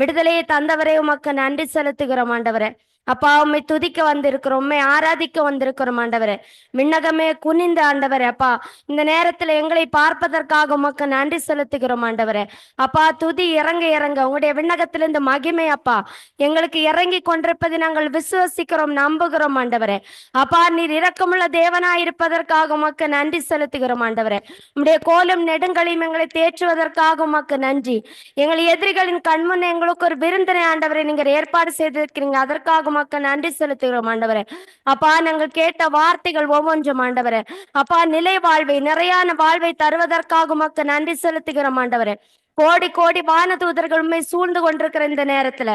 விடுதலையை தந்தவரை உமக்கு நன்றி செலுத்துகிறோம் ஆண்டவரே. அப்பா உண்மை துதிக்க வந்திருக்கிறோம் உண்மை ஆராதிக்க வந்திருக்கிறோம் ஆண்டவரே. விண்ணகமே குனிந்த ஆண்டவரே அப்பா. இந்த நேரத்துல எங்களை பார்ப்பதற்காக உமக்கு நன்றி செலுத்துகிறோம் ஆண்டவரே. அப்பா துதி இறங்க இறங்க. உங்களுடைய விண்ணகத்திலிருந்து மகிமை அப்பா. எங்களுக்கு இறங்கி கொண்டிருப்பதை நாங்கள் விசுவசிக்கிறோம் நம்புகிறோம் ஆண்டவரே. அப்பா நீர் இரக்கமுள்ள தேவனா இருப்பதற்காக உமக்கு நன்றி செலுத்துகிறோம் ஆண்டவரே. உடைய கோலும் நெடுங்களையும் எங்களை தேற்றுவதற்காக உமக்கு நன்றி. எங்கள் எதிரிகளின் கண்முன் எங்களுக்கு ஒரு விருந்தினை ஆண்டவரை நீங்கள் ஏற்பாடு செய்திருக்கிறீங்க. அதற்காக உமக்கு நன்றி செலுத்துகிறோம் ஆண்டவரே. அப்பா நாங்கள் கேட்ட வார்த்தைகள் ஒவ்வொன்றும் ஆண்டவரே. அப்பா நிலை வாழ்வை நிறையான வாழ்வை தருவதற்காக உமக்கு நன்றி செலுத்துகிறோம் ஆண்டவரே. கோடி கோடி வானதூதர்கள் உண்மை சூழ்ந்து கொண்டிருக்கிற இந்த நேரத்துல.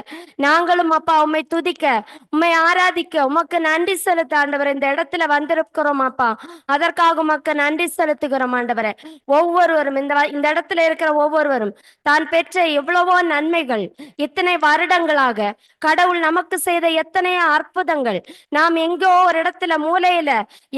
நாங்களும் அப்பா உம்மை துதிக்க உம்மை ஆராதிக்க உமக்கு நன்றி செலுத்த ஆண்டவர் இந்த இடத்துல வந்திருக்கிறோம் அப்பா. அதற்காக உமக்கு நன்றி செலுத்துகிறோம் ஆண்டவரை. ஒவ்வொருவரும் இந்த இந்த இடத்துல இருக்கிற ஒவ்வொருவரும் தான் பெற்ற எவ்வளவோ நன்மைகள் இத்தனை வருடங்களாக கடவுள் நமக்கு செய்த எத்தனையோ அற்புதங்கள். நாம் எங்கோ ஒரு இடத்துல மூலையில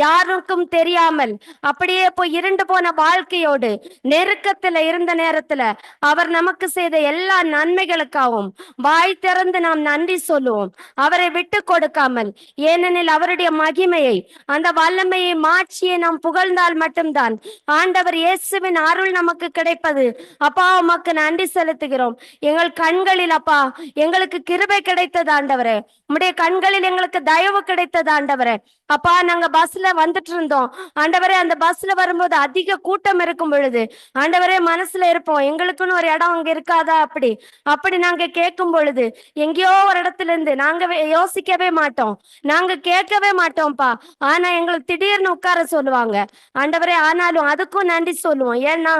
யாருக்கும் தெரியாமல் அப்படியே போய் இருண்டு போன வாழ்க்கையோடு நெருக்கத்துல இருந்த நேரத்துல அவர் நமக்கு செய்த எல்லா நன்மைகளுக்காகவும் வாய் திறந்து நாம் நன்றி சொல்லுவோம். அவரை விட்டு கொடுக்காமல் ஏனெனில் அவருடைய மகிமையை அந்த வல்லமையை மாட்சியை நாம் புகழ்ந்தால் மட்டும்தான். ஆண்டவர் இயேசுவின் அருள் நமக்கு கிடைப்பது. அப்பா உமக்கு நன்றி செலுத்துகிறோம். எங்கள் கண்களில் அப்பா எங்களுக்கு கிருபை கிடைத்தது ஆண்டவரே. உம்முடைய கண்களில் எங்களுக்கு தயவு கிடைத்தது ஆண்டவரே. அப்பா நாங்க பஸ்ல வந்துட்டு இருந்தோம் ஆண்டவரே அந்த பஸ்ல வரும்போது அதிக கூட்டம் இருக்கும் பொழுது ஆண்டவரே மனசுல இருப்போம். எங்களுக்குன்னு ஒரு இடம் அங்க இருக்காதா அப்படி? அப்படி நாங்க கேட்கும் பொழுது எங்கேயோ ஒரு இடத்துல இருந்து நாங்க யோசிக்கவே மாட்டோம். நாங்க கேட்கவே மாட்டோம்ப்பா. ஆனா எங்களுக்கு திடீர்னு உட்கார சொல்லுவாங்க. ஆண்டவரே ஆனாலும் அதுக்கும் நன்றி சொல்லுவோம். ஏன்னா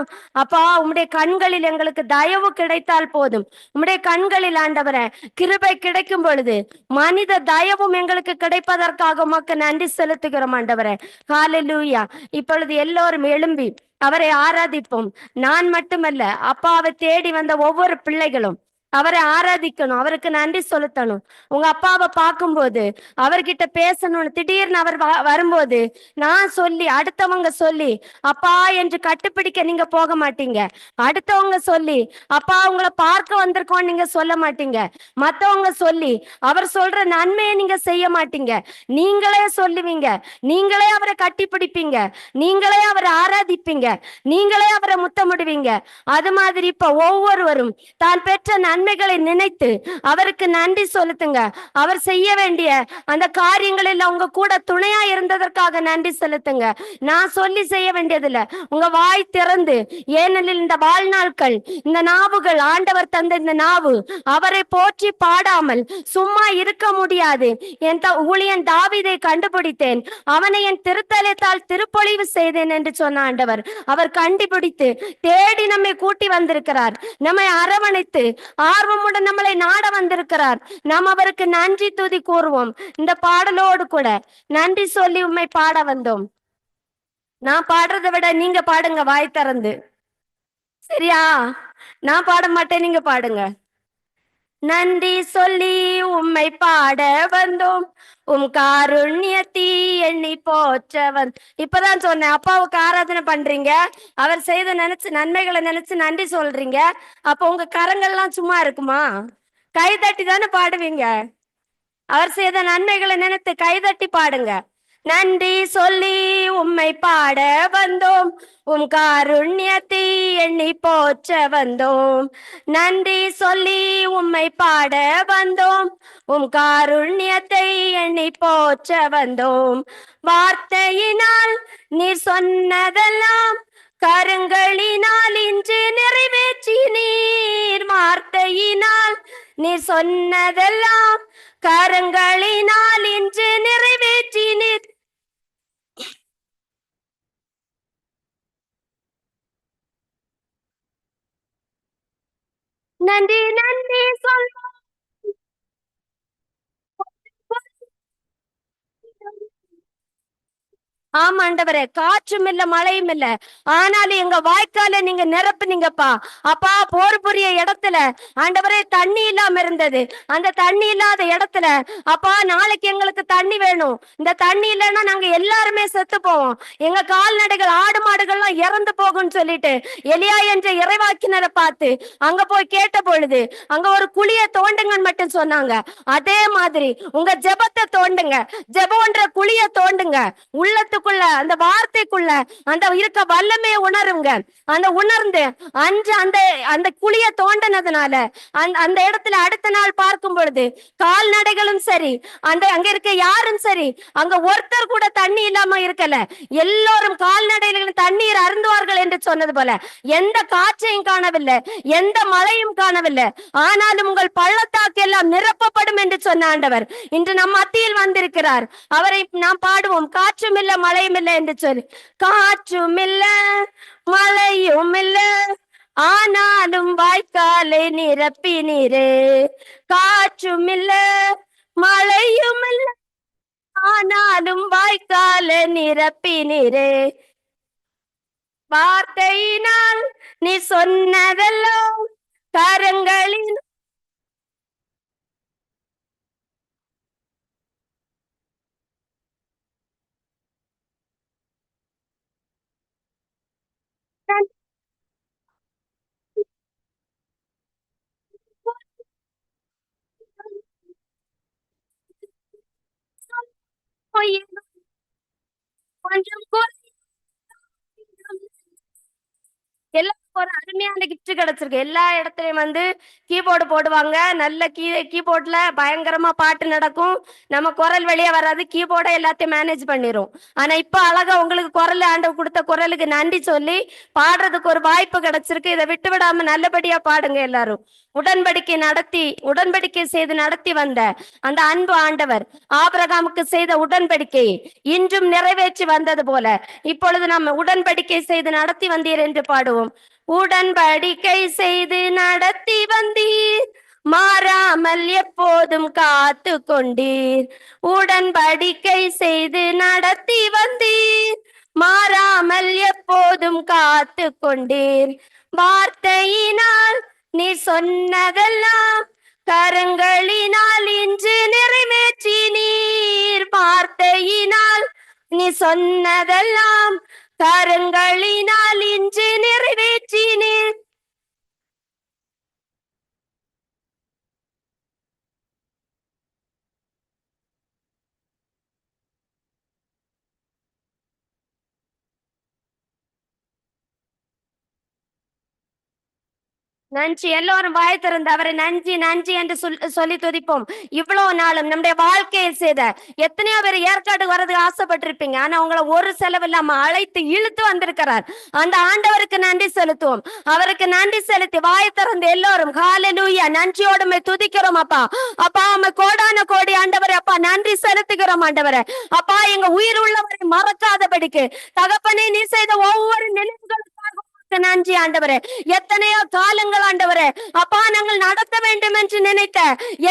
அப்பா உம்முடைய கண்களில் எங்களுக்கு தயவு கிடைத்தால் போதும். உம்முடைய கண்களில் ஆண்டவரே கிருபை கிடைக்கும் பொழுது மனித தயவும் எங்களுக்கு கிடைப்பதற்காக உமக்கு நன்றி செலுத்துகிறோம் ஆண்டவரே. ஹாலலூயா இப்பொழுது எல்லோரும் எழும்பி அவரை ஆராதிப்போம். நான் மட்டுமல்ல அப்பாவை தேடி வந்த ஒவ்வொரு பிள்ளைகளும் அவரை ஆராதிக்கணும் அவருக்கு நன்றி செலுத்தணும். உங்க அப்பாவை பார்க்கும்போது அவர்கிட்ட பேசணும்னு திடீர்னு அவர் வரும்போது நான் சொல்லி அடுத்தவங்க சொல்லி அப்பா என்று கட்டுப்பிடிக்க நீங்க போக மாட்டீங்க. அடுத்தவங்க சொல்லி அப்பா உங்களை பார்க்க வந்திருக்கோம் நீங்க சொல்ல மாட்டீங்க. மத்தவங்க சொல்லி அவர் சொல்ற நன்மையை நீங்க செய்ய மாட்டீங்க. நீங்களே சொல்லுவீங்க. நீங்களே அவரை கட்டிப்பிடிப்பீங்க. நீங்களே அவரை ஆராதிப்பீங்க. நீங்களே அவரை முத்தமிடுவீங்க. அது மாதிரி இப்ப ஒவ்வொருவரும் தான் பெற்ற நன்மை நன்மைகளை நினைத்து அவருக்கு நன்றி செலுத்துங்க. அவர் செய்ய வேண்டிய அந்த காரியங்களில் உங்க கூட துணையா இருந்ததற்காக நன்றி செலுத்துங்க. நான் சொல்லி செய்ய வேண்டியதில்ல. உங்க வாய் திறந்து ஏனெனில் இந்த வாழ்நாட்கள் இந்த நாவுகள் ஆண்டவர் தந்த இந்த நாவு அவரை போற்றி பாடாமல் சும்மா இருக்க முடியாது. என் த- ஊழியன் தாவிதை கண்டுபிடித்தேன். அவனை என் திருத்தலத்தால் திருப்பொழிவு செய்தேன் என்று சொன்ன ஆண்டவர் அவர் கண்டுபிடித்து தேடி நம்மை கூட்டி வந்திருக்கிறார். நம்மை அரவணைத்து ஆர்வமுடன் நம்மளை நாட வந்திருக்கிறார். நாம் அவருக்கு நன்றி துதி கூறுவோம். இந்த பாடலோடு கூட நன்றி சொல்லி உண்மை பாட வந்தோம். நான் பாடுறதை விட நீங்க பாடுங்க வாய் திறந்து. சரியா? நான் பாட மாட்டேன் நீங்க பாடுங்க. நன்றி சொல்லி உம்மை பாட வந்தோம். உம் காருண்யத்தி எண்ணி போற்ற இப்பதான் சொன்னேன் அப்பாவுக்கு ஆராதனை பண்றீங்க. அவர் செய்த நினைச்சு நன்மைகளை நினைச்சு நன்றி சொல்றீங்க. அப்ப உங்க கரங்கள்லாம் சும்மா இருக்குமா? கை தட்டி தானே பாடுவீங்க. அவர் செய்த நன்மைகளை நினைத்து கைதட்டி பாடுங்க. நன்றி சொல்லி உம்மை பாட வந்தோம். உம் காருண்யத்தை எண்ணி போற்ற வந்தோம். நன்றி சொல்லி உம்மை பாட வந்தோம். உம் காருண்யத்தை எண்ணி போற்ற வந்தோம். வார்த்தையினால் நீர் சொன்னதெல்லாம் கருங்களினால் இன்று நிறைவேற்றி நீர். வார்த்தையினால் நீர் சொன்னதெல்லாம் கருங்களினால் இன்று நிறைவேற்றி நீர். நன்றி நன்றி சொல்வோம் ஆமா ஆண்டவரே காற்றும் இல்ல மழையும் இல்ல ஆனாலும் எங்க வாய்க்கால நீங்க நிரப்புனீங்கப்பா. அப்பா போர் புரிய இடத்துல ஆண்டவரே தண்ணி இல்லாம இருந்தது. அந்த தண்ணி இல்லாத இடத்துல அப்பா நாளைக்கு எங்களுக்கு தண்ணி வேணும். இந்த தண்ணி இல்லைன்னா நாங்க எல்லாருமே செத்து போவோம். எங்க கால்நடைகள் ஆடு மாடுகள்லாம் இறந்து போகும்னு சொல்லிட்டு எலியா என்ற இறைவாக்கினரை பார்த்து அங்க போய் கேட்ட பொழுது அங்க ஒரு குழிய தோண்டுங்கன்னு மட்டும் சொன்னாங்க. அதே மாதிரி உங்க ஜெபத்தை தோண்டுங்க. ஜெபம்ன்ற குழிய தோண்டுங்க. உள்ளத்துக்கு வார்த்தைக்குள்ள அந்த வார்த்தைக்குள்ள அந்த இருக்க வல்லமையை உணருங்க. அந்த உணர்ந்து அன்று அந்த அந்த குழிய தோண்டினதுனால அந்த அந்த இடத்துல அடுத்த நாள் பார்க்கும் பொழுது கால்நடைகளும் சரி அந்த அங்க இருக்க யாரும் சரி அங்க ஒருத்தர் கூட தண்ணி இல்லாம இருக்கல. எல்லோரும் கால்நடைகளும் தண்ணீர் அருந்துவார்கள் என்று சொன்னது போல எந்த காற்றையும் காணவில்லை எந்த மழையும் காணவில்லை. ஆனாலும் உங்கள் பள்ளத்தாக்கு எல்லாம் நிரப்பப்படும் என்று சொன்ன ஆண்டவர் இன்று நம் மத்தியில் வந்திருக்கிறார். அவரை நாம் பாடுவோம் காற்றும் இல்ல மழையும் இல்லை என்று சொல்லி. காற்றும் இல்ல மழையும் இல்ல ஆனாலும் வாய்க்காலை நிரப்பினீரே. காற்றும் இல்ல மழையும் இல்ல ஆனாலும் வாய்க்காலை நிரப்பினீரே. வார்த்தையினால் நீ சொன்னதெல்லாம் கரங்களின் கொஞ்சம் எல்லாம் ஒரு அருமையான கிஃப்ட் கிடைச்சிருக்கு. எல்லா இடத்துலயும் வந்து கீபோர்டு போடுவாங்க. நல்ல கீ கீபோர்ட்ல பயங்கரமா பாட்டு நடக்கும். நம்ம குரல் வெளியே வராது. கீபோர்டை எல்லாத்தையும் மேனேஜ் பண்ணிரும். ஆனா இப்ப அழகா உங்களுக்கு குரல் ஆண்டு கொடுத்த குரலுக்கு நன்றி சொல்லி பாடுறதுக்கு ஒரு வாய்ப்பு கிடைச்சிருக்கு. இதை விட்டு விடாம நல்லபடியா பாடுங்க எல்லாரும். உடன்படிக்கை நடத்தி உடன்படிக்கை செய்து நடத்தி வந்த அந்த அன்பு ஆண்டவர் ஆபிரகாமுக்கு செய்த உடன்படிக்கை இன்றும் நிறைவேற்றி வந்தது போல. இப்பொழுது நம்ம உடன்படிக்கை செய்து நடத்தி வந்தீர் என்று பாடுவோம். உடன்படிக்கை செய்து நடத்தி வந்தீர் மாறாமல் எப்போதும் காத்து கொண்டீர். உடன்படிக்கை செய்து நடத்தி வந்தீர் மாறாமல் எப்போதும் காத்து கொண்டீர். வார்த்தையினால் நீ சொன்னதெல்லாம் கரங்களினால் இன்று நிறைவேற்றி நீர் வார்த்தையினால். நீ சொன்னதெல்லாம் கரங்களினால் இன்று நிறைவேற்றி நீர். நன்றி. எல்லோரும் வாய் திறந்து அவரை நன்றி நன்றி என்று சொல் சொல்லி துதிப்போம். இவ்வளவு நாளும் நம்முடைய வாழ்க்கையை செய்த எத்தனையோ பேர் ஏற்காடு வர்றதுக்கு ஆசைப்பட்டிருப்பீங்க. ஆனா உங்களை ஒரு செலவு இல்லாம அழைத்து இழுத்து வந்திருக்கிறார். அந்த ஆண்டவருக்கு நன்றி செலுத்துவோம். அவருக்கு நன்றி செலுத்தி வாய் திறந்து எல்லோரும் நூயா நன்றியோடு துதிக்கிறோம் அப்பா. அப்பா அம்மை கோடான கோடி ஆண்டவரே அப்பா நன்றி செலுத்துகிறோம் ஆண்டவரே. அப்பா எங்க உயிர் உள்ளவரை மறக்காதபடிக்கு தகப்பனே நீ செய்த ஒவ்வொரு நினைவுகளும் நன்றி ஆண்டவரே எத்தனையோ காலங்கள் ஆண்டவரே. அப்பா நாங்கள் நடத்த வேண்டும் என்று நினைத்த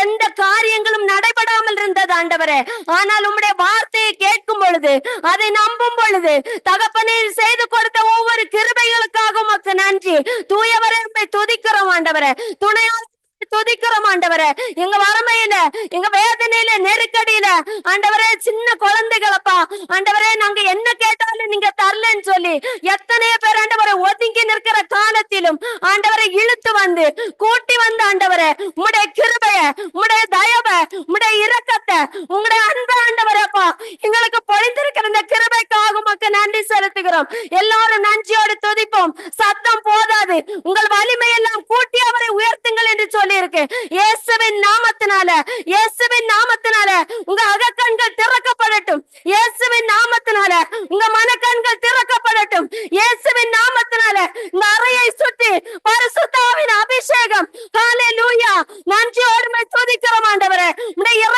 எந்த காரியங்களும் நடைபெறாமல் இருந்தது ஆண்டவரே. ஆனால் உம்முடைய வார்த்தையை கேட்கும் பொழுது அதை நம்பும் பொழுது தகப்பனை செய்து கொடுத்த ஒவ்வொரு கிருபைகளுக்காக உமக்கு நன்றி. தூயவரே துதிக்கிறோம் ஆண்டவரே. துணையால் துதிக்கிறோம் ஆண்டவரே. எங்க வறுமையில எங்க வேதனையில நெருக்கடியில ஆண்டவரே சின்ன குழந்தைகளப்பா ஆண்டவரே நாங்க என்ன கேட்டாலும் நீங்க தரலன்னு சொல்லி எத்தனையோ பேர் ஆண்டவரை ஒதுங்கி நிற்கிற காலத்திலும் ஆண்டவரை இழுத்து வந்து கூட்டி வந்து ஆண்டவரே உடைய கிருபைய உடைய தயவ உடைய இரக்கத்தை உங்களுடைய அன்ப ஆண்டவரப்பா எங்களுக்கு பொழிந்திருக்கிற இந்த கிருபைக்காக மக்கள் நன்றி செலுத்துகிறோம். எல்லாரும் நன்றியோடு துதிப்போம். சத்தம் போதாது. உங்கள் வலிமை எல்லாம் கூட்டி அவரை உயர்த்துங்கள் என்று சொல்லி இருக்கு. இயேசுவின் நாமத்தினால இயேசுவின் நாமத்தினால உங்க அகக்கண்கள் திறக்கப்படட்டும். இயேசுவின் நாமத்தினால உங்க மனக்கண்கள் திறக்கப்படட்டும். இயேசுவின் நாமத்தினால இந்த அறையை சுத்தி பரிசுத்தாவின் அபிஷேகம். ஹalleluya. நன்றியோடு உம்மை துதிக்கிறோம் ஆண்டவரே. உடைய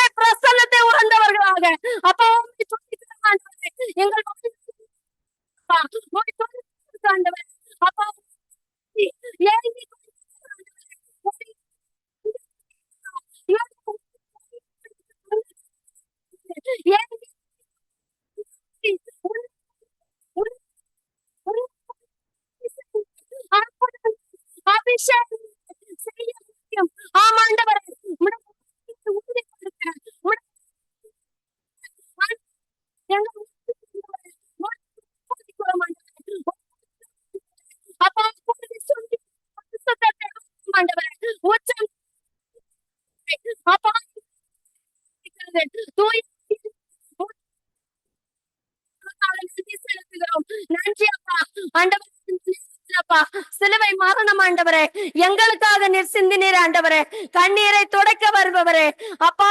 அப்பா ஆண்டவரே அப்பா சிலுவை மரணம் ஆண்டவரே. எங்களுக்காக நீர் சிந்தினீர் ஆண்டவரே. கண்ணீரை துடைக்க வருபவரே. அப்பா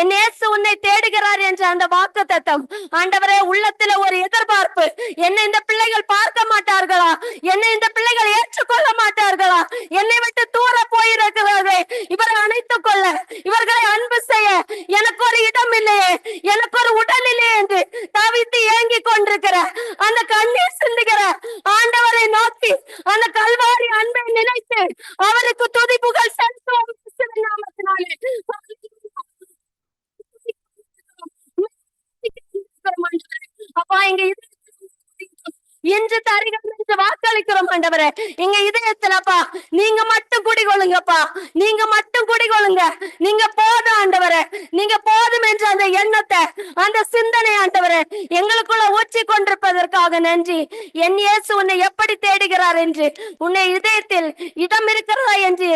என் இயேசு உன்னை தேடுகிறார் என்ற அந்த வாக்கு தத்தம் ஆண்டவரே உள்ளத்துல ஒரு எதிர்பார்ப்பு. என்னை இந்த பிள்ளைகள் பார்க்க மாட்டார்களா? என்னை இந்த பிள்ளைகள் ஏற்றுக்கொள்ள மாட்டார்களா? என்னை விட்டு தூர போயிருக்கிறார்களே. இவரை அணைத்துக் கொள்ள இவர்களை அன்பு செய்ய எனக்கு ஒரு இடம் இல்லையே. எனக்கு ஒரு உடல் இல்லையே என்று தவித்து ஏங்கிக் கொண்டிருக்கிற அந்த கண்ணீர் சிந்துகிற ஆண்டவரை நோக்கி அந்த கல்வா கல்வாரி அன்பை நினைத்து அவருக்கு துதி புகழ் செலுத்துவோம் நாமத்தினாலே அப்பா இங்க இது இன்று தருகிறோம் என்று வாக்களிக்கிறோம் ஆண்டவரே. எங்க இதயத்துலப்பா நீங்க மட்டும் குடிகொள்ளுங்கப்பா. நீங்க மட்டும் குடிகொள்ளுங்க. நீங்க போதும் ஆண்டவரே. நீங்க போதும் என்ற அந்த எண்ணத்தை அந்த சிந்தனை ஆண்டவரே எங்களுக்குள்ள ஊற்றி கொண்டிருப்பதற்காக நன்றி. என் இயேசு உன்னை எப்படி தேடுகிறார் என்று உன்னை இதயத்தில் இடம் இருக்கிறதா என்று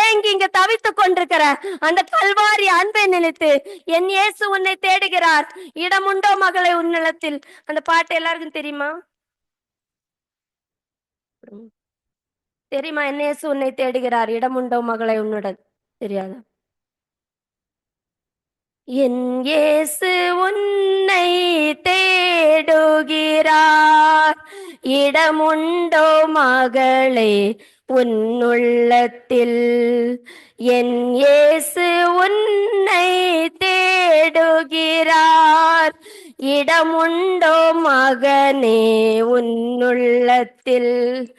ஏங்கி இங்க தவித்துக் கொண்டிருக்கிற அந்த கல்வாரி அன்பை நினைத்து என் இயேசு உன்னை தேடுகிறார். இடம் உண்டோ மகளை உன்னிலத்தில் அந்த பாட்டு எல்லாருக்கும் தெரியுமா? தெரியுமா? என்ன இயேசு உன்னை தேடுகிறார்? இடம் உண்டோ மகளை? உன்னுடன். தெரியாதா? என் இயேசு உன்னை தேடுகிறார். இடமுண்டோ மகளே? உன்னுள்ளத்தில் என் இயேசு உன்னை தேடுகிறார். இடமுண்டோ மகனே உன்னுள்ளத்தில்.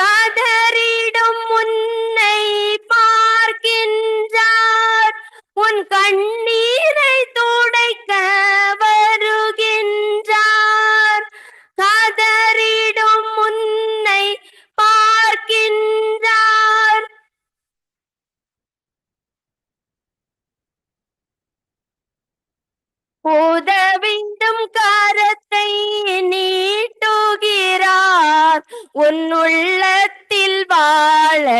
கதறிடும் உன்னை பார்க்கின்றார். உன் கண்ணீரை துடைக்க போத வேண்டும் காரத்தை நீட்டுகிறார். உன்னுள்ளத்தில் வாழ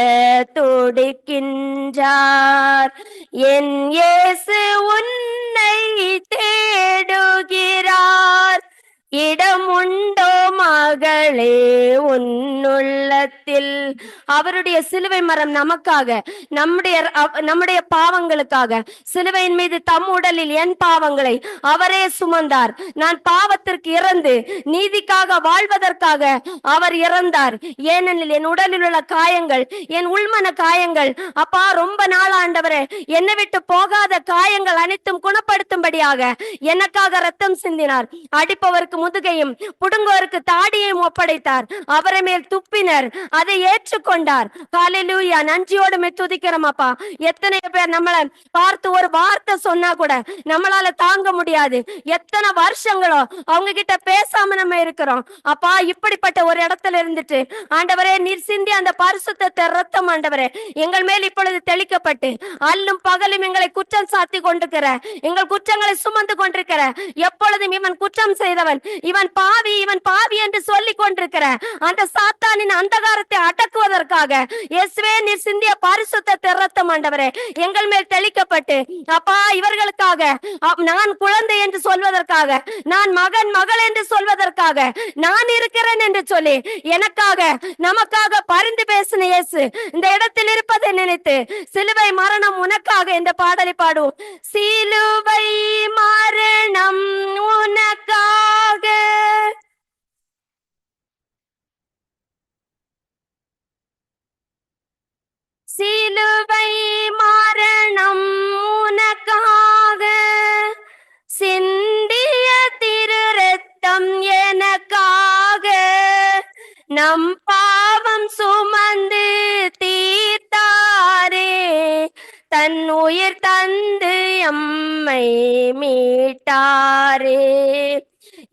தொடுக்கின்றார். என் இயேசு உன்னை தேடுகிறார். இடம் மகளே உன்னுள்ளத்தில். அவருடைய சிலுவை மரம் நமக்காக நம்முடைய நம்முடைய பாவங்களுக்காக சிலுவையின் மீது தம் உடலில் என் பாவங்களை அவரே சுமந்தார். நான் பாவத்திற்கு இறந்து நீதிக்காக வாழ்வதற்காக அவர் இறந்தார். ஏனெனில் என் உடலில் உள்ள காயங்கள் என் உள்மன காயங்கள் அப்பா ரொம்ப நாள் ஆண்டவரே என்னை விட்டு போகாத காயங்கள் அனைத்தும் குணப்படுத்தும்படியாக எனக்காக ரத்தம் சிந்தினார். அடிப்பவருக்கு முதுகையும் புடுங்கோருக்கு தாடியையும் ஒப்படைத்தார். அவரை மேல் துப்பினர். அதை ஏற்றுக்கொண்டார். காலையிலூயா நன்றியோடு துதிக்கிறோம் அப்பா. எத்தனை பேர் நம்மள பார்த்து ஒரு வார்த்தை சொன்னா கூட நம்மளால தாங்க முடியாது. எத்தனை வருஷங்களோ அவங்க கிட்ட பேசாம நம்ம இருக்கிறோம். அப்பா இப்படிப்பட்ட ஒரு இடத்துல இருந்துட்டு ஆண்டவரே நீர் சிந்தி அந்த பரிசுத்தத்தை ரத்தம் ஆண்டவரே எங்கள் மேல் இப்பொழுது தெளிக்கப்பட்டு அல்லும் பகலும் எங்களை குற்றம் சாத்தி கொண்டிருக்கிற எங்கள் குற்றங்களை சுமந்து கொண்டிருக்கிற எப்பொழுதும் இவன் குற்றம் செய்தவன் இவன் பாவி இவன் பாவி என்று சொல்லிக் கொண்டிருக்கிற அந்த சாத்தானின் அந்தகாரத்தை அடக்குவதற்காக. இயேசுவே நீர் சிந்திய பரிசுத்த ரத்தம் ஆண்டவரே எங்கள் மேல் தெளிக்கப்பட்டு. அப்பா இவர்களுக்காக நான் குழந்தை என்று சொல்வதற்காக நான் மகன் மகள் என்று சொல்வதற்காக நான் இருக்கிறேன் என்று சொல்லி எனக்காக நமக்காக பரிந்து பேசின இயேசு இந்த இடத்தில் இருப்பதை நினைத்து சிலுவை மரணம் உனக்காக இந்த பாடலை பாடுவோம். சிலுவை மரணம் உனக்காக. சிலுவை மரணம் உனக்காக. சிந்திய திரு ரத்தம் எனக்காக. நம்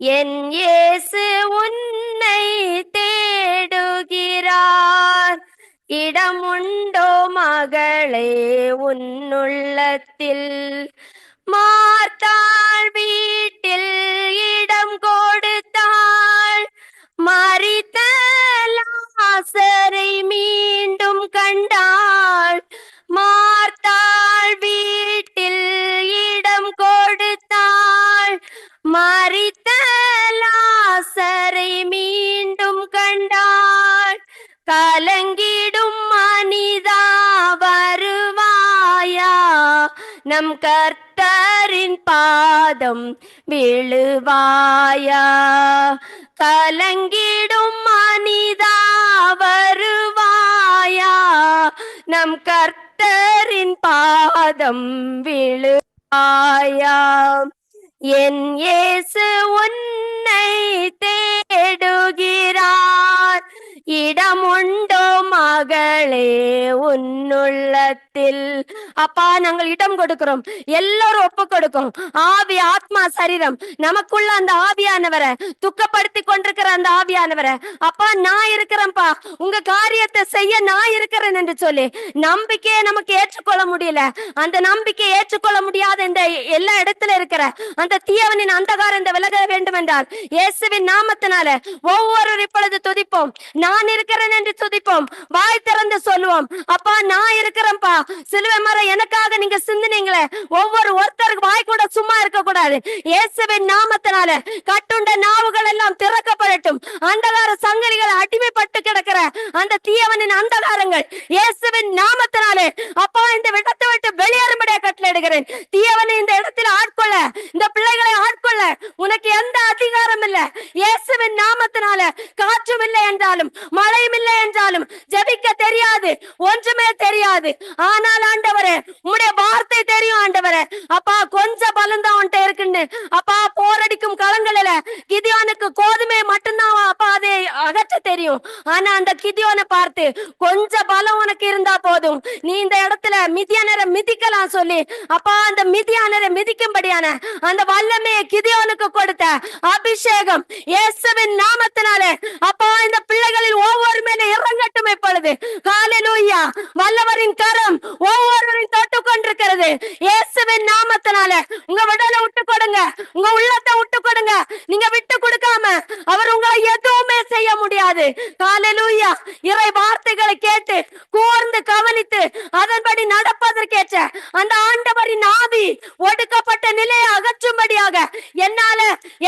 என் இயேசு உன்னை தேடுகிறார். இடமுண்டோ மகளே உன்னுள்ளத்தில். மார்த்தாள் வீட்டில் இடம் கொடுத்தாள். மறித்த லாசரை மீண்டும் கண்டாள். மார்த்தாள் வீட்டில் இடம் கொடுத்தாள். மறித்த லாசரை மீண்டும் கண்டாள். கலங்கிடும் மனிதா வருவாயா? நம் கர்த்தரின் பாதம் விழுவாயா? கலங்கிடும் மனிதா வருவாயா? நம் கர்த்தரின் பாதம் விழுவாயா? என் இயேசு உன்னை தேடுகிறார். இடமுண்டோ மகளே உன்னுள்ளத்தில். அப்பா நாங்கள் இடம் கொடுக்கிறோம். எல்லாரும் ஒப்பு கொடுக்கும். ஆவி ஆத்மா சரீரம். நமக்குள்ள அந்த ஆவியானவரை துக்கப்படுத்தி கொண்டிருக்கிற அந்த ஆவியானவரை அப்பா நான் இருக்கிறேன்ப்பா. உங்க காரியத்தை செய்ய நான் இருக்கிறேன் என்று சொல்லி நம்பிக்கையை நமக்கு ஏற்றுக்கொள்ள முடியல. அந்த நம்பிக்கையை ஏற்றுக்கொள்ள முடியாத இந்த எல்லா இடத்துல இருக்கிற அந்த தீயவனின் அந்தகாரம் இந்த விலக வேண்டும் என்றால் இயேசுவின் நாமத்தினால ஒவ்வொரு இப்பொழுது துதிப்போம். நான் இருக்கிறேன் என்று துதிப்போம். வாய் திறந்து சொல்லுவோம். அப்பா நான் இருக்கிறேன்ப்பா. சிலுவை மரம் எனக்காக நீங்க சிந்தினீங்களே. ஒவ்வொரு ஒருத்தருக்கு வாய் கூட சும்மா இருக்க கூடாது இயேசுவின் நாமத்தினால கட்டுண்ட நாவுகள் எல்லாம் திறக்கப்படட்டும். அந்தகார சங்கலிகள் அடிமைப்பட்டு கிடக்கிற அந்த தீயவனின் அந்தகாரங்கள் இயேசுவின் நாமத்தினாலே. அப்பா இந்த இடத்தை விட்டு வெளியேறும்படியா கட்டளையிடுகிறேன் தீயவனை இந்த இடத்தில் ஆட்கொள்ள இந்த பிள்ளைகளை ஆட்கொள்ள உனக்கு எந்த அதிகாரம் இல்லை. இயேசுவின் நாமத்தினால காற்றும் இல்லை என்றாலும் மழையும் இல்லை என்றாலும் ஜெபிக்க தெரியாது ஒன்றுமே தெரியாது. ஆனால் ஆண்டவரே உம்முடைய வார்த்தை தெரியும் ஆண்டவரே. அப்பா கொஞ்சம் பலன் தான் உன்ட்ட இருக்குன்னு. அப்பா போரடிக்கும் களங்களில கிதியானுக்கு கோதுமை மட்டும்தான் அப்பா அது அகற்ற தெரியும். ஆனா அந்த கிதியோனை பார்த்து கொஞ்ச பலம் உனக்கு இருந்தா போதும். நீ இந்த இடத்துல மிதியானரை மிதிக்கலாம் சொல்லி அப்பா அந்த மிதியானரை மிதிக்கும்படியான அந்த வல்லமையை கிதியோனுக்கு கொடுத்த அபிஷேகம் இயேசுவின் நாமத்தினாலே. அப்பா இந்த பிள்ளைகளில் ஒவ்வொரு மேல இறங்கட்டும் இப்பொழுது. ஹalleluya வல்லவரின் கரம் ஒவ்வொருவரையும் தொட்டு கொண்டிருக்கிறது. இயேசுவின் நாமத்தினால. உங்க விடலை விட்டு கொடுங்க. உங்க உள்ளத்தை விட்டு கொடுங்க. நீங்க விட்டு கொடுக்காம அவர் உங்களை எதுவுமே செய்ய செய்ய முடியாது. காலலூயா இறை வார்த்தைகளை கேட்டு கூர்ந்து கவனித்து அதன்படி நடப்பதற்கேற்ற அந்த ஆண்டவரின் ஆவி ஒடுக்கப்பட்ட நிலையை அகற்றும்படியாக என்னால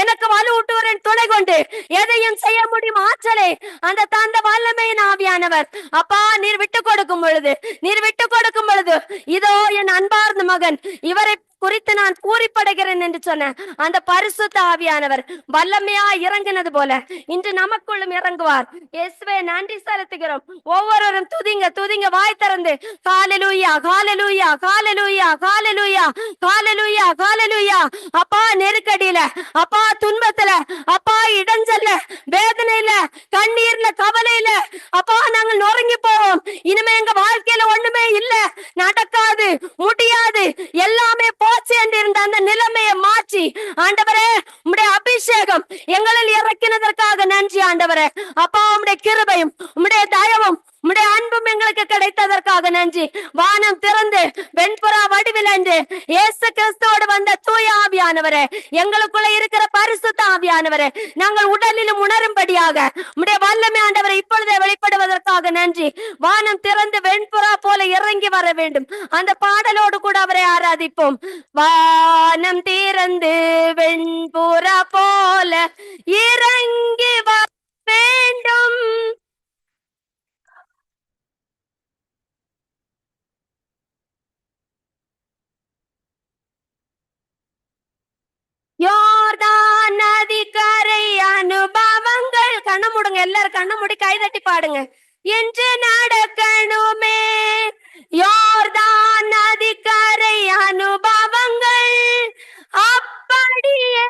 எனக்கு வலுவூட்டுவரின் துணை கொண்டு எதையும் செய்ய முடியும் ஆற்றலை அந்த தந்த வல்லமையின் ஆவியானவர். அப்பா நீர் விட்டு கொடுக்கும் பொழுது நீர் விட்டு கொடுக்கும் பொழுது இதோ என் அன்பார்ந்த மகன் இவரை குறித்து நான் கூறிப்படுகிறேன் என்று சொன்ன அந்த பரிசுத்த ஆவியானவர் வல்லமையா இறங்கினது போல இன்று நமக்குள்ளும் இறங்குவார். இயேசுவே நன்றி செலுத்துகிறோம். ஒவ்வொருவரும் துதிங்க துதிங்க வாய் திறந்து காலலூயா காலலூயா காலலூயா காலலூயா காலலூயா காலலூயா அப்பா நெருக்கடியில அப்பா துன்பத்துல அப்பா இடைஞ்சல்ல வேதனையில கண்ணீர்ல கவலையில அப்பா நாங்கள் நொறுங்கி போவோம். இனிமே எங்க வாழ்க்கையில ஒண்ணுமே இல்ல. நடக்காது முடியாது. எல்லாமே போ என்று இருந்த அந்த நிலைமையை மாற்றி ஆண்டவரே உம்முடைய அபிஷேகம் எங்களில் இறக்கினதற்காக நன்றி ஆண்டவரே. அப்பா உம்முடைய கிருபையும் உம்முடைய தயவும் உம்முடைய அன்பும் எங்களுக்கு கிடைத்ததற்காக நன்றி. வானம் திறந்து வெண்புறா வடிவில் என்று இயேசு கிறிஸ்துவோடு வந்த தூய ஆவியானவரே எங்களுக்குள்ள இருக்கிற பரிசுத்த ஆவியானவரே நாங்கள் உடலிலும் உணரும்படியாக உம்முடைய வல்லமை ஆண்டவரை இப்பொழுதே வெளிப்படுவதற்காக நன்றி. வானம் திறந்து வெண்புறா போல இறங்கி வர வேண்டும். அந்த பாடலோடு கூட அவரை ஆராதிப்போம். வானம் திறந்து வெண்புறா போல இறங்கி வர வேண்டும். யோர்தான் நதிக்கரை அனுபவங்கள். கண்ண மூடுங்க எல்லாரும் கண்ண மூடி கை தட்டி பாடுங்க. என்று நடக்கணுமே. யோர்தான் நதிக்கரை அனுபவங்கள். அப்படியே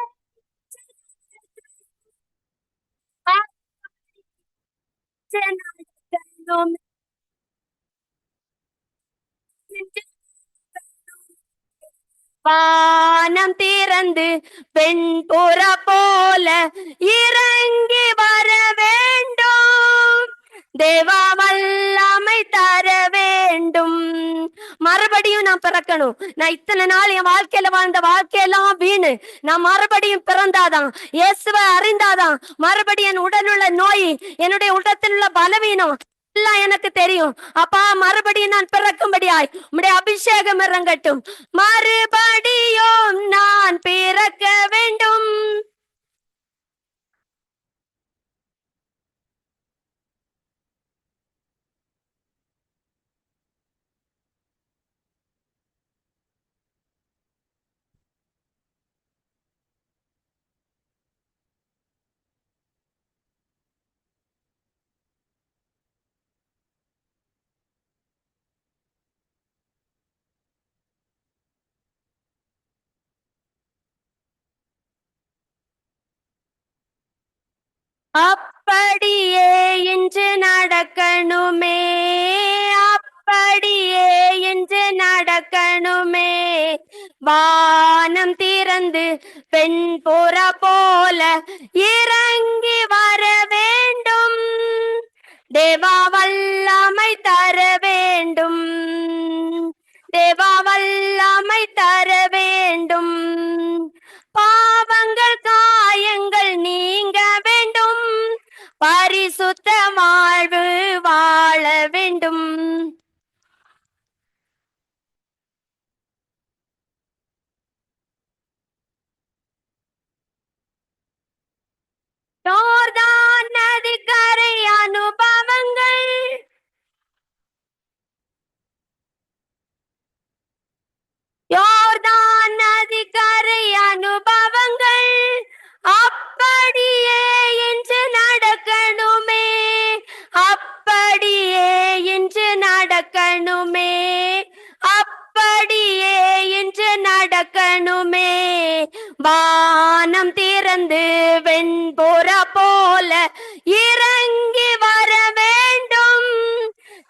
நடக்கணுமே. வானம் திறந்து பெண் புற போல இறங்கி வர வேண்டும். தேவா வல்லாமை தர வேண்டும். மறுபடியும் நான் பிறக்கணும். நான் இத்தனை நாள் என் வாழ்க்கையில வாழ்ந்த வாழ்க்கையெல்லாம் வீணு. நான் மறுபடியும் பிறந்தாதான் இயேசுவை அறிந்தாதான் மறுபடியும் என் உடனுள்ள நோய் என்னுடைய உடத்தில் உள்ள பலவீனம் எல்லாம் எனக்கு தெரியும். அப்பா மறுபடியும் நான் பிறக்கும்படியாய் உடைய அபிஷேகம் இறங்கட்டும். மறுபடியும் நான் பிறக்க வேண்டும். அப்படியே இன்று நடக்கணுமே. அப்படியே இன்று நடக்கணுமே. வானம் திறந்து பெண் புற போல இறங்கி வர வேண்டும். தேவா வல்லமை தர வேண்டும். தேவா வல்லமை தர வேண்டும். பாவங்கள் காயங்கள்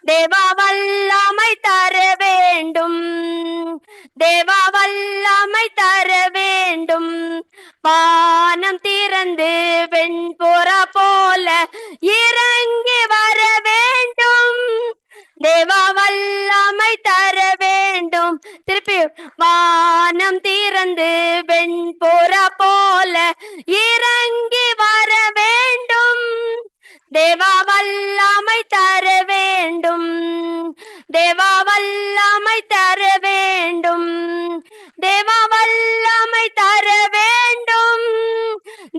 தேவ வல்லமை தர வேண்டும். தேவ வல்லமை தர வேண்டும். வானம் திறந்து வெண்புற போல இறங்கி வர வேண்டும். தேவ வல்லமை தர வேண்டும். திருப்பி வானம் திறந்து வெண்புற போல இறங்கி தேவா வல்லமை தர வேண்டும். தேவா வல்லமை தர வேண்டும். தேவா வல்லமை தர வேண்டும்.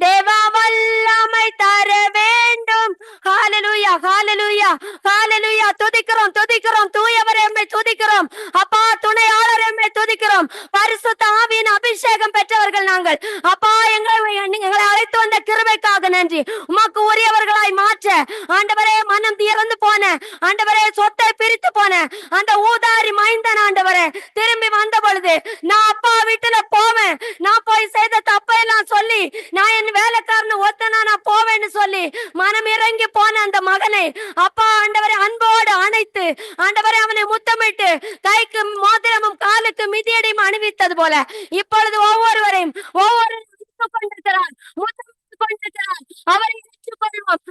தேவா வல்லமை தர வேண்டும். ஹாலலுயா ஹாலலுயா ஹாலலுயா துதிக்கிறோம் துதிக்கிறோம். தூயவர் எம்மை துதிக்கிறோம். அப்பா துணையாளர் எம்மை துதிக்கிறோம். பரிசுத்த ஆவியின் அபிஷேகம் பெற்றவர்கள் நாங்கள். அப்பா எங்களை எங்களை கிருபைக்காக நன்றி. உமக்கு உரியவர்களாய் மாற்ற ஆண்டவரே மனம் திறந்து போன ஆண்டவரே சொத்தை பிரித்து போன அந்த ஊதாரி மைந்தன் ஆண்டவரே திரும்பி வந்த பொழுது நான் அப்பா வீட்டுல போவேன். நான் போய் செய்த தப்பையெல்லாம் சொல்லி நான் என் வேலைக்காரன் ஒத்தனா நான் போவேன்னு சொல்லி மனம் இறங்கி போன அந்த மகனை அப்பா ஆண்டவரை அன்போடு அணைத்து ஆண்டவரை அவனை முத்தமிட்டு கைக்கு மோதிரமும் காலுக்கு மிதியடையும் அணிவித்தது போல இப்பொழுது ஒவ்வொருவரையும் ஒவ்வொரு கொண்டிருக்கிறார். முத்தமிட்டுக் கொண்டிருக்கிறார் அவரை ஏற்றுக்கொள்வோம்.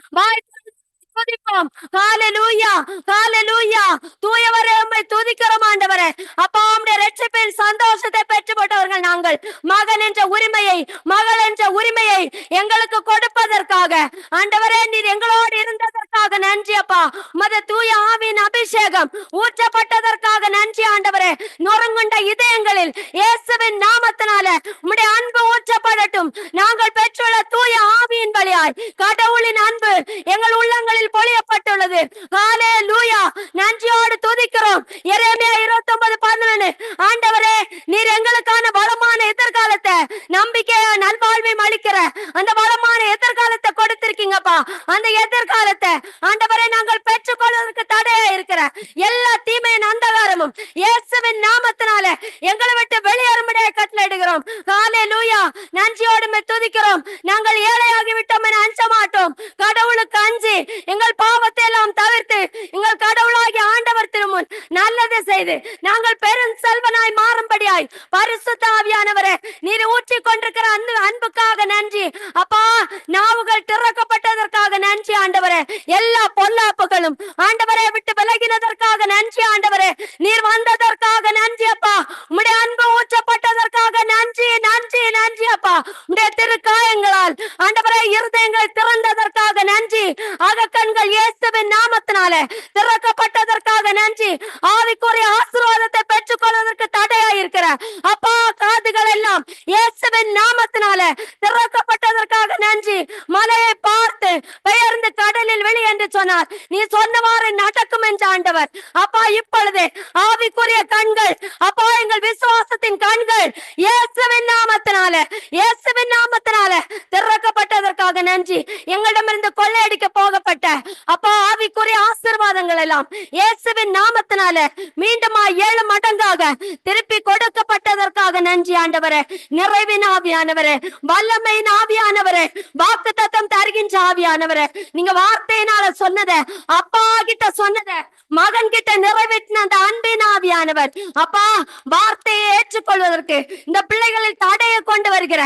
துதிப்போம். ஹalleluya ஹalleluya. தூயவரே உம்மை துதிக்கிறோம் ஆண்டவரே. அப்பா உம்முடைய இரட்சிப்பின் சந்தோஷத்தை பெற்றுப்பட்டவர்கள் நாங்கள். மகன் என்ற உரிமையை மகள் என்ற உரிமையை எங்களுக்கு கொடுப்பதற்காக. ஆண்டவரே நீர் எங்களோடு இருந்ததற்காக நன்றி அப்பா. மத தூய ஆவின் அபிஷேகம் ஊற்றப்பட்டதற்காக நன்றி ஆண்டவரே. நொறுங்குண்ட இதயங்களில் இயேசுவின் நாமத்தினால உம்முடைய அன்பு ஊற்றப்படட்டும். நாங்கள் பெற்றுள்ள தூய ஆவியின் வழியாய் கடவுளின் அன்பு எங்கள் உள்ளங்களில் பொழியப்பட்டுள்ளது. ஹாலே லூயா நன்றியோடு துதிக்கிறோம். எரேமியா இருபத்தி ஒன்பது பதினொன்னு. ஆண்டவரே நீர் எங்களுக்கான வளமான எதிர்காலத்தை நம்பிக்கைய நல்வாழ்வையும் அளிக்கிற அந்த வளமான எதிர்காலத்தை கொடுத்திருக்கீங்கப்பா. அந்த எதிர்கால எதிர்காலத்தை ஆண்டவரே நாங்கள் பெற்றுக்கொள்வதற்கு தடையா இருக்கிற எல்லா தீமையின் அந்தகாரமும் இயேசுவின் நாமத்தினால எங்களை விட்டு வெளியேறும்படியே கட்டளையிடுகிறோம். காலே லூயா நன்றியோடு துதிக்கிறோம். நாங்கள் ஏழையாகி விட்டோம் என அஞ்ச மாட்டோம். கடவுளுக்கு அஞ்சி. எங்கள் பாவத்தை எல்லாம் தவிர்த்து எங்கள் கடவுளாகிய ஆண்டவர் திருமுன் நல்லது செய்து நாங்கள் பெரும் செல்வனாய் மாறும்படியாய் பரிசுத்த ஆவியானவரே நீர் ஊற்றி கொண்டிருக்கிற அன்புக்காக நன்றி. அப்பா நாவுகள் திறக்கப்பட்டதற்காக நன்றி ஆண்டவர். ஆண்டவரே எல்லா பொல்லாப்புகளும் ஆண்டவரை விட்டு விலகினதற்காக நன்றி ஆண்டவரே. நீர் வந்ததற்காக நன்றி அப்பா. உடைய அன்பு ஊற்றப்பட்டதற்காக நன்றி நன்றி நன்றி அப்பா. உடைய திருக்காயங்களால் ஆண்டவரே இருதயங்களை திறந்ததற்காக நன்றி. அகக்கண்கள் இயேசுவின் நாமத்தினாலே திறக்கப்பட்டதற்காக நன்றி. ஆவிக்குரிய ஆசீர்வாதத்தை பெற்றுக்கொள்வதற்கு கொள்வதற்கு இருக்கிற அப்பா காதுகள் எல்லாம் இயேசுவின் நாமத்தினாலே திறக்கப்பட்டதற்காக நன்றி. மலையை பார்த்து பெயர்ந்து கடலில் வெளி என்று சொன்னார். நீ சொன்னவாறு நடக்கும் என்று ஆண்டவர். அப்பா இப்பொழுது ஆவிக்குரிய கண்கள் அப்பா எங்கள் விசுவாசத்தின் கண்கள் இயேசுவின் நாமத்தினால இயேசுவின் நாமத்தினால திறக்கப்பட்டதற்காக நன்றி. எங்களிடமிருந்து கொள்ளையடிக்க போகப்பட்ட அப்பா ஆவிக்குரிய ஆசீர்வாதங்கள் எல்லாம் இயேசுவின் நாமத்தினால மீண்டும் ஏழு மடங்காக திருப்பி கொடுக்கப்பட்ட கொடுக்கப்பட்டதற்காக நன்றி ஆண்டவரே. நிறைவின் ஆவியானவரே. வல்லமையின் ஆவியானவரே. வாக்கு தத்தம் தருகின்ற ஆவியானவரே. நீங்க வார்த்தையினால சொன்னத அப்பா கிட்ட சொன்னத மகன் கிட்ட நிறைவேற்றின அந்த அன்பின் ஆவியானவர். அப்பா வார்த்தையை ஏற்றுக்கொள்வதற்கு இந்த பிள்ளைகளில் தடையை கொண்டு வருகிற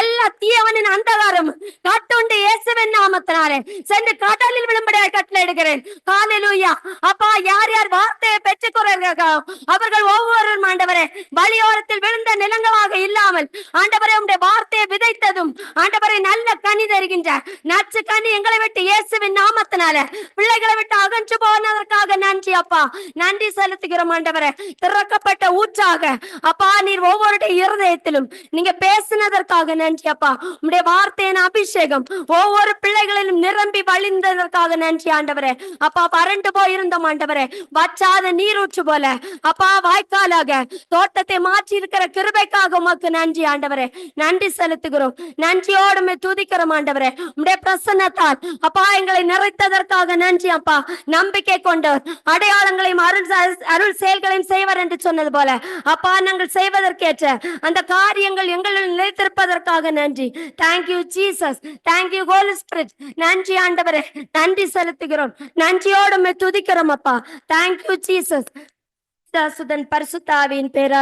எல்லா தீயவனின் அந்தகாரம் கட்டுண்டு இயேசுவின் நாமத்தினாலே சென்று கடலில் விழும்படியாக கட்டளையிடுகிறேன். காலையிலூயா அப்பா யார் யார் வார்த்தையை பெற்றுக் பெற்றுக்கொள்கிறார்களோ அவர்கள் ஒவ்வொரு ஆண்டவரே வழியோரத்தில் விழுந்த நிலங்களாக இல்லாமல் ஆண்டவரை உடைய வார்த்தையை விதைத்ததும் ஆண்டவரை நல்ல கனி தருகின்ற நச்சு கனி எங்களை விட்டு இயேசுவின் நாமத்தினால பிள்ளைகளை விட்டு அகன்று போனதற்காக நன்றி அப்பா. நன்றி செலுத்துகிறோம் ஆண்டவரை. திறக்கப்பட்ட ஊற்றாக அப்பா நீர் ஒவ்வொருடைய இருதயத்திலும் நீங்க பேசினதற்காக நன்றி அப்பா. உடைய வார்த்தையின் அபிஷேகம் ஒவ்வொரு பிள்ளைகளிலும் நிரம்பி வழிந்ததற்காக நன்றி ஆண்டவரே. அப்பா வறண்டு போயிருந்தோம் ஆண்டவரே. வச்சாத நீரூற்று போல அப்பா வாய்க்காலாக தோட்டத்தை மாற்றி இருக்கிற கிருபைக்காக உமக்கு நன்றி ஆண்டவரே. நன்றி செலுத்துகிறோம். நன்றியோடு துதிக்கிறோம் ஆண்டவரே. உடைய பிரசன்னத்தால் அப்பா எங்களை நிறைத்ததற்காக நன்றி அப்பா. நம்பிக்கை கொண்டவர் அடையாளங்களையும் அருள் அருள் செயல்களையும் செய்வர் என்று சொன்னது போல அப்பா நாங்கள் செய்வதற்கேற்ற அந்த காரியங்கள் எங்களில் நிலைத்திருப்பதற்காக நன்றி. Thank you Jesus thank you holy spirit நன்றி ஆண்டவரே. நன்றி செலுத்துகிறோம். நன்றியோடு துதிக்கிறோம் அப்பா. தேங்க்யூ ஜீசஸ் சுதன் பரிசுத்தாவின் பேரால்.